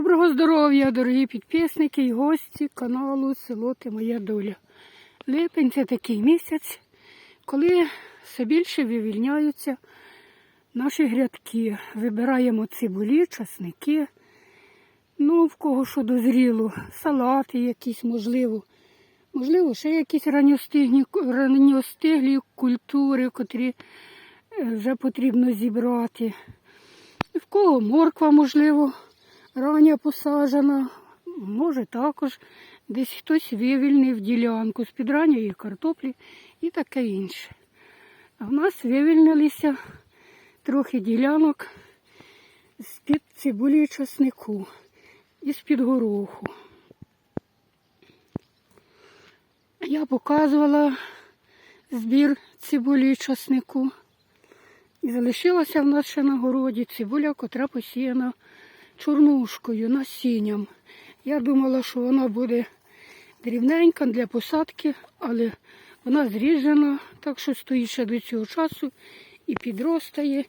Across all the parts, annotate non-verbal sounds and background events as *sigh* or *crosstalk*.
Доброго здоров'я, дорогі підписники і гості каналу Село Ти Моя Доля. Липень це такий місяць, коли все більше вивільняються наші грядки. Вибираємо цибулі, часники, ну в кого що дозріло, салати якісь, можливо. Можливо, ще якісь ранньостиглі, ранньостиглі культури, котрі е, вже потрібно зібрати. В кого морква, можливо, рання посаджена, може також десь хтось вивільнив ділянку з-під ранньої картоплі і таке інше. А в нас вивільнилися трохи ділянок з-під цибулі часнику і з-під гороху. Я показувала збір цибулі часнику. І залишилася в нас ще на городі цибуля, котра посіяна чорнушкою, насінням. Я думала, що вона буде дрібненька для посадки, але вона зріжена, так що стоїть ще до цього часу і підростає.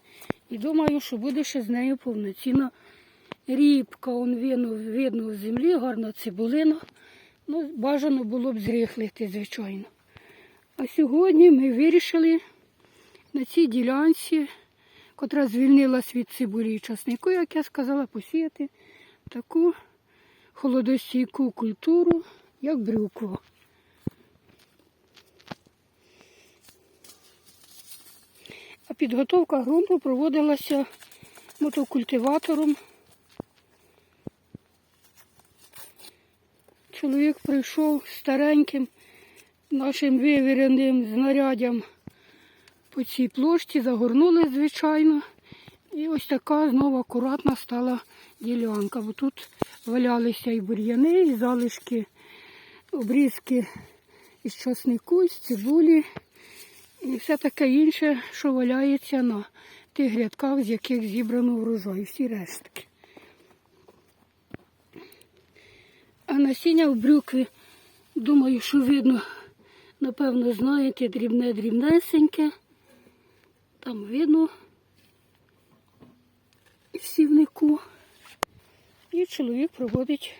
І думаю, що буде ще з нею повноцінна рібка. Он видно, видно в землі, гарна цибулина. Ну, бажано було б зрихлити, звичайно. А сьогодні ми вирішили на цій ділянці, котра звільнилась від цибулі і часнику, як я сказала, посіяти таку холодостійку культуру, як брюква. А підготовка ґрунту проводилася мотокультиватором. Чоловік прийшов стареньким нашим вивіреним знаряддям по цій площі, загорнули, звичайно. І ось така знову акуратна стала ділянка. Бо тут валялися і бур'яни, і залишки, обрізки із часнику, із цибулі і все таке інше, що валяється на тих грядках, з яких зібрано врожай, всі рештки. А насіння в брюкві, думаю, що видно, напевно, знаєте, дрібне-дрібнесеньке. Там видно сівнику. І чоловік проводить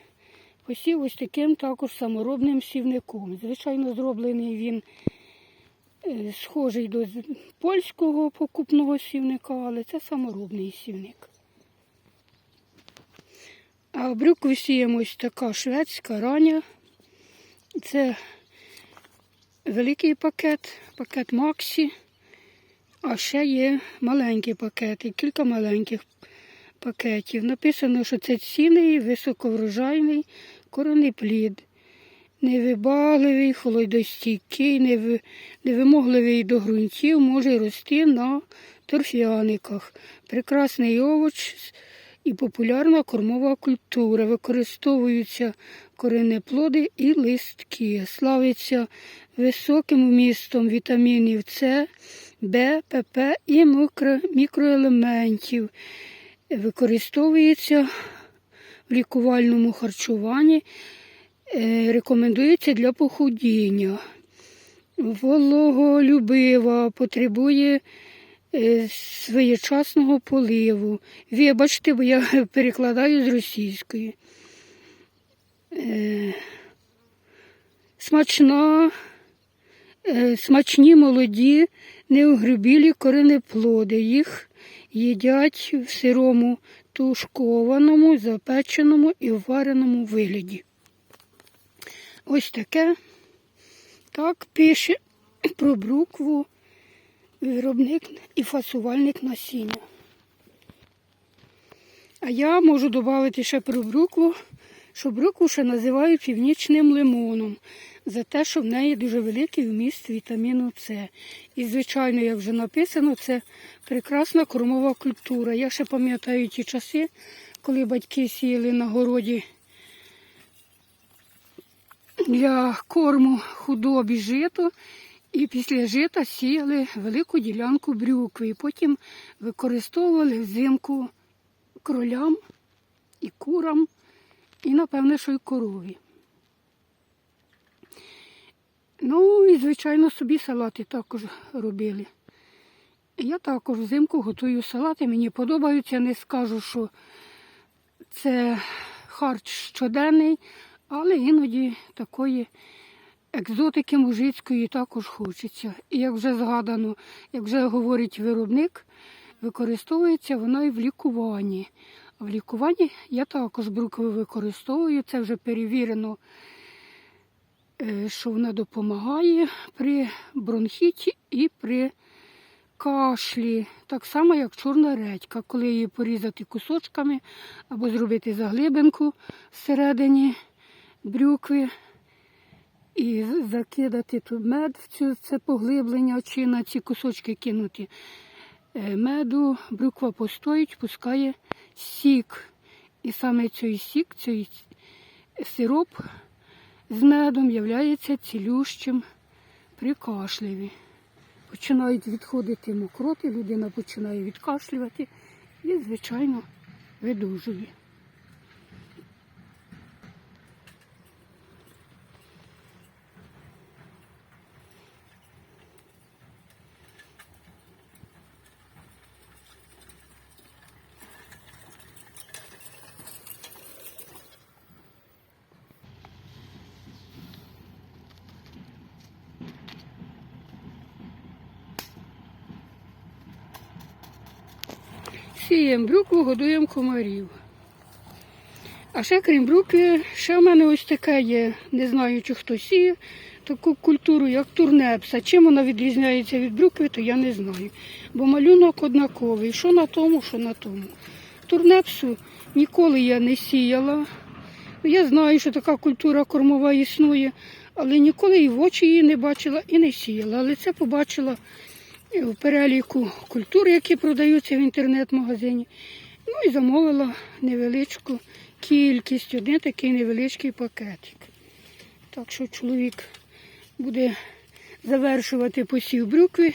посів ось таким також саморобним сівником. Звичайно, зроблений він е, схожий до польського покупного сівника, але це саморобний сівник. А в брюкві сіємо ось така шведська рання. Це великий пакет, пакет Максі. А ще є маленькі пакети, кілька маленьких пакетів. Написано, що це цінний, високоврожайний коренеплід. Невибагливий, холодостійкий, невимогливий до ґрунтів, може рости на торфяниках. Прекрасний овоч і популярна кормова культура. Використовуються коренеплоди і листки. Славиться високим вмістом вітамінів С, Б, і мікроелементів. Використовується в лікувальному харчуванні. Е, Рекомендується для похудіння. Вологолюбива, потребує е, своєчасного поливу. Вибачте, бо я *laughs* перекладаю з російської. Е, Смачна, смачні молоді, неугрубілі коренеплоди. Їх їдять в сирому, тушкованому, запеченому і вареному вигляді. Ось таке. Так пише про брукву виробник і фасувальник насіння. А я можу додати ще про брукву, що брукву ще називають північним лимоном, за те, що в неї дуже великий вміст вітаміну С. І, звичайно, як вже написано, це прекрасна кормова культура. Я ще пам'ятаю ті часи, коли батьки сіяли на городі для корму худобі жито. І після жита сіяли велику ділянку брюкви. І потім використовували взимку кролям і курам, і, напевне, що й корові. Ну і, звичайно, собі салати також робили. Я також взимку готую салати. Мені подобаються, не скажу, що це харч щоденний, але іноді такої екзотики мужицької також хочеться. І як вже згадано, як вже говорить виробник, використовується вона і в лікуванні. А в лікуванні я також брукву використовую, це вже перевірено, що вона допомагає при бронхіті і при кашлі. Так само, як чорна редька, коли її порізати кусочками або зробити заглибинку всередині брюкви і закидати тут мед в цю це поглиблення чи на ці кусочки кинути е, меду, брюква постоїть, пускає сік. І саме цей сік, цей сироп з медом являється цілющим при кашляві. Починають відходити мокроти, людина починає відкашлювати і, звичайно, видужує. Сіємо брюкву, годуємо комарів. А ще крім брюкви, ще в мене ось таке є, не знаю, чи хто сіє таку культуру, як турнепса. Чим вона відрізняється від брюкви, то я не знаю. Бо малюнок однаковий, що на тому, що на тому. Турнепсу ніколи я не сіяла. Я знаю, що така культура кормова існує, але ніколи і в очі її не бачила і не сіяла. Але це побачила в переліку культур, які продаються в інтернет-магазині. Ну і замовила невеличку кількість, один такий невеличкий пакетик. Так що чоловік буде завершувати посів брюкви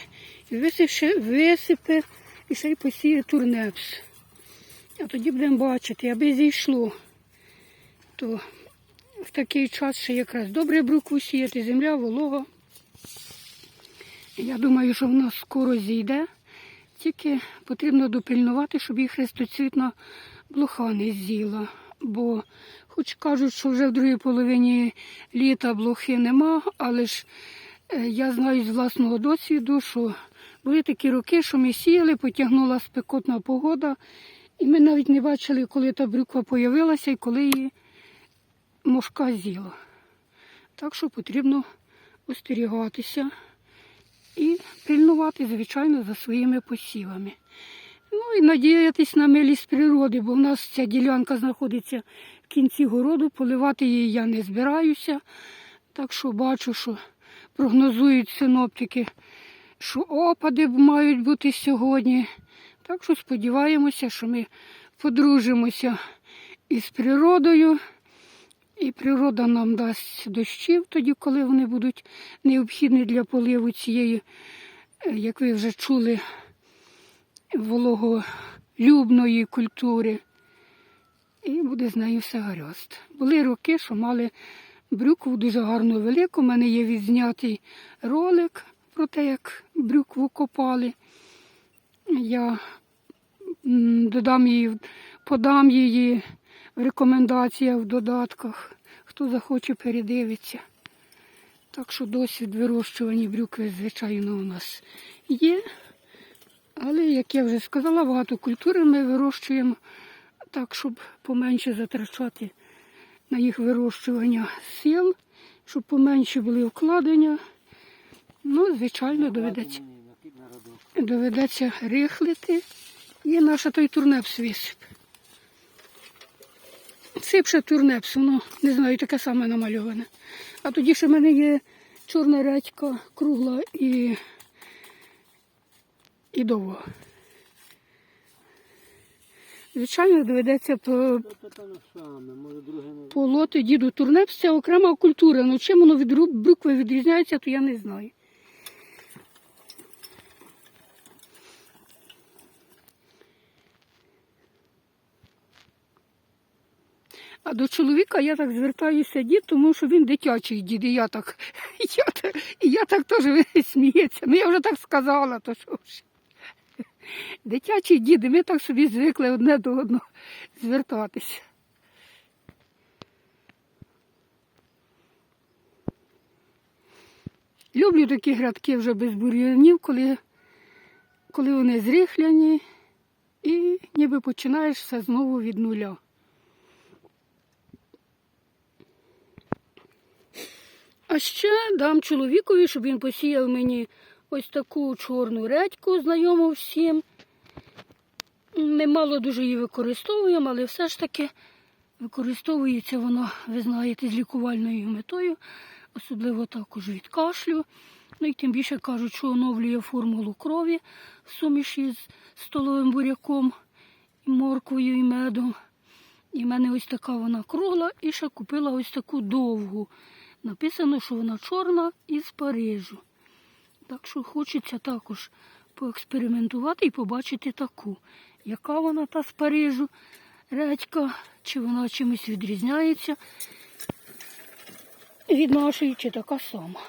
і висипе, і ще й посіє турнепс. А тоді будемо бачити, аби зійшло, то в такий час ще якраз добре брюкву сіяти, земля, волога. Я думаю, що вона скоро зійде, тільки потрібно допильнувати, щоб їх хрестоцвітна блоха не з'їла. Бо хоч кажуть, що вже в другій половині літа блохи нема, але ж е, я знаю з власного досвіду, що були такі роки, що ми сіяли, потягнула спекотна погода, і ми навіть не бачили, коли та брюква появилася і коли її мошка з'їла. Так що потрібно остерігатися і пильнувати, звичайно, за своїми посівами. Ну і надіятись на милість природи, бо в нас ця ділянка знаходиться в кінці городу, поливати її я не збираюся. Так що бачу, що прогнозують синоптики, що опади мають бути сьогодні. Так що сподіваємося, що ми подружимося із природою. І природа нам дасть дощів тоді, коли вони будуть необхідні для поливу цієї, е, як ви вже чули, вологолюбної культури. І буде з нею все гаразд. Були роки, що мали брюкву дуже гарну велику. У мене є відзнятий ролик про те, як брюкву копали. Я додам її, подам її в рекомендаціях, в додатках. Хто захоче, передивиться. Так що досвід вирощування брюкви, звичайно, у нас є. Але, як я вже сказала, багато культури ми вирощуємо так, щоб поменше затрачати на їх вирощування сил, щоб поменше були вкладення. Ну, звичайно, доведеться, доведеться рихлити. І наша той турнепс висип. Сипше турнепс, воно, не знаю, таке саме намальоване. А тоді ще в мене є чорна редька, кругла і, і довга. Звичайно, доведеться по, полоти діду турнепс, це окрема культура. Ну чим воно від брукви відрізняється, то я не знаю. А до чоловіка я так звертаюся дід, тому що він дитячий дід, і я так *laughs* я, і я так теж *laughs* сміється. Ну я вже так сказала, то що ж. Дитячі діди, ми так собі звикли одне до одного звертатися. Люблю такі грядки вже без бур'янів, коли коли вони зріхляні і ніби починаєш все знову від нуля. А ще дам чоловікові, щоб він посіяв мені ось таку чорну редьку, знайому всім. Немало дуже її використовуємо, але все ж таки використовується вона, ви знаєте, з лікувальною метою, особливо також від кашлю. Ну і тим більше кажуть, що оновлює формулу крові в суміші з столовим буряком, і морквою і медом. І в мене ось така вона кругла, і ще купила ось таку довгу. Написано, що вона чорна із Парижу. Так що хочеться також поекспериментувати і побачити таку, яка вона та з Парижу редька, чи вона чимось відрізняється від нашої, чи така сама.